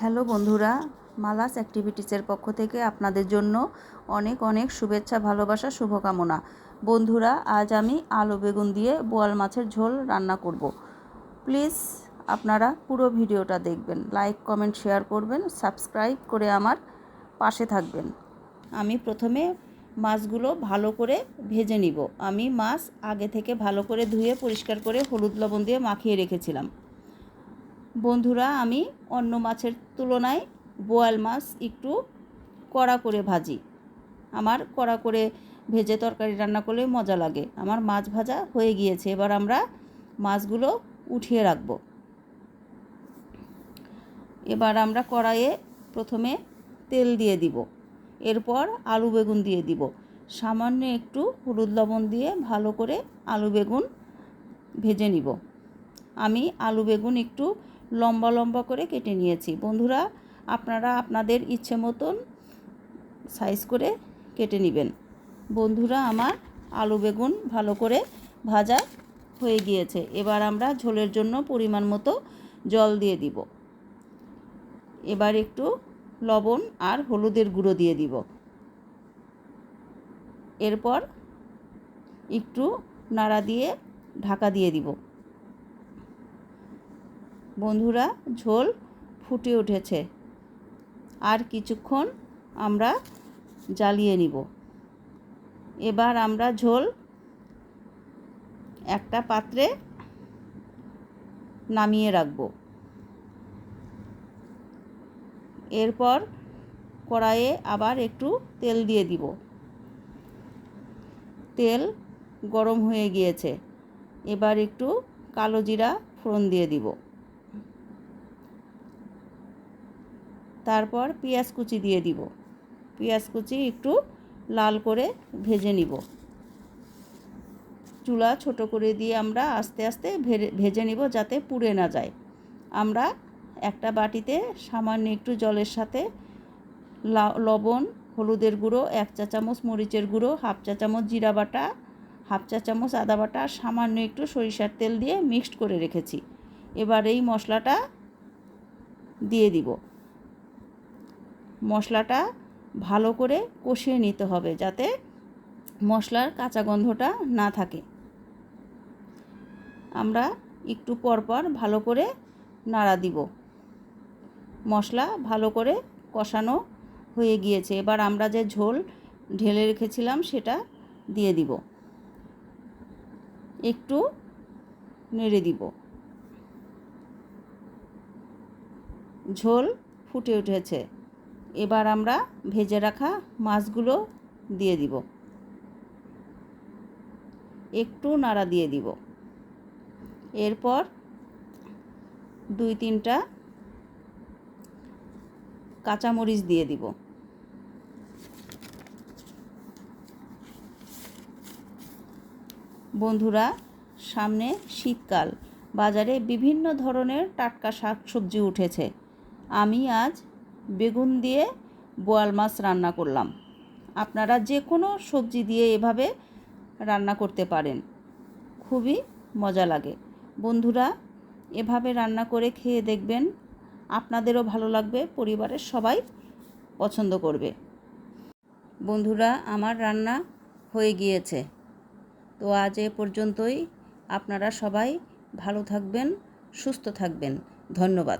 Hello বন্ধুরা, মালাস অ্যাক্টিভিটিসের পক্ষ থেকে আপনাদের জন্য অনেক অনেক শুভেচ্ছা, ভালোবাসা, শুভকামনা। বন্ধুরা, আজ আমি আলু বেগুন দিয়ে বোয়াল মাছের ঝোল রান্না করব। প্লিজ আপনারা পুরো ভিডিওটা দেখবেন, লাইক, কমেন্ট, শেয়ার করবেন, সাবস্ক্রাইব করে আমার পাশে থাকবেন। আমি প্রথমে মাছগুলো ভালো করে ভেজে নিব। আমি মাছ আগে থেকে ভালো করে ধুয়ে পরিষ্কার করে হলুদ লবণ দিয়ে মাখিয়ে রেখেছিলাম। বন্ধুরা, আমি অন্য মাছের তুলনায় বোয়াল মাছ একটু কড়া করে ভাজি। আমার কড়া করে ভেজে তরকারি রান্না করলে মজা লাগে। আমার মাছ ভাজা হয়ে গিয়েছে। এবার আমরা মাছগুলো উঠিয়ে রাখব। এবার আমরা কড়াইয়ে প্রথমে তেল দিয়ে দিব। এরপর আলু বেগুন দিয়ে দিব। সামান্য একটু হলুদ লবণ দিয়ে ভালো করে আলু বেগুন ভেজে নিব। আমি আলু বেগুন একটু লম্বা লম্বা করে কেটে নিয়েছি। বন্ধুরা, আপনারা আপনাদের ইচ্ছে মতন সাইজ করে কেটে নেবেন। বন্ধুরা, আমার আলু বেগুন ভালো করে ভাজা হয়ে গিয়েছে। এবার আমরা ঝোলের জন্য পরিমাণ মতো জল দিয়ে দিব। এবার একটু লবণ আর হলুদের গুঁড়ো দিয়ে দিব। এরপর একটু নাড়া দিয়ে ঢাকা দিয়ে দিব। বন্ধুরা, ঝোল ফুটে উঠেছে। আর কিছুক্ষণ আমরা জ্বালিয়ে নিব। এবার আমরা ঝোল একটা পাত্রে নামিয়ে রাখব। এরপর কড়াইয়ে আবার একটু তেল দিয়ে দিব। তেল গরম হয়ে গিয়েছে। এবার একটু কালো জিরা ফোড়ন দিয়ে দিব। তারপর পেঁয়াজ কুচি দিয়ে দিব। পেঁয়াজ কুচি একটু লাল করে ভেজে নিব। চুলা ছোট করে দিয়ে আমরা আস্তে আস্তে ভেজে নিব যাতে পুড়ে না যায়। আমরা একটা বাটিতে সামান্য একটু জলের সাথে লবণ, হলুদের গুঁড়ো, এক চা চামচ মরিচের গুঁড়ো, হাফ চা চামচ জিরা বাটা, হাফ চা চামচ আদা বাটা, সামান্য একটু সরিষার তেল দিয়ে মিক্সড করে রেখেছি। এবার এই মশলাটা দিয়ে দিব। মশলাটা ভালো করে কষিয়ে নিতে হবে যাতে মশলার কাঁচা গন্ধটা না থাকে। আমরা একটু পরপর ভালো করে নাড়া দিব। মশলা ভালো করে কষানো হয়ে গিয়েছে। এবার আমরা যে ঝোল ঢেলে রেখেছিলাম সেটা দিয়ে দিব। একটু নেড়ে দিব। ঝোল ফুটে উঠেছে। এবার আমরা ভেজে রাখা মাছগুলো দিয়ে দিব। একটু নাড়া দিয়ে দিব। এরপর দুই তিনটা কাঁচামরিচ দিয়ে দিব। বন্ধুরা, সামনে শীতকাল। বাজারে বিভিন্ন ধরনের টাটকা শাক সবজি উঠেছে। আমি আজ বেগুন দিয়ে বোয়াল মাছ রান্না করলাম। আপনারা যে কোনো সবজি দিয়ে এভাবে রান্না করতে পারেন। খুবই মজা লাগে। বন্ধুরা, এভাবে রান্না করে খেয়ে দেখবেন। আপনাদেরও ভালো লাগবে, পরিবারের সবাই পছন্দ করবে। বন্ধুরা, আমার রান্না হয়ে গিয়েছে। তো আজ এ পর্যন্তই। আপনারা সবাই ভালো থাকবেন, সুস্থ থাকবেন। ধন্যবাদ।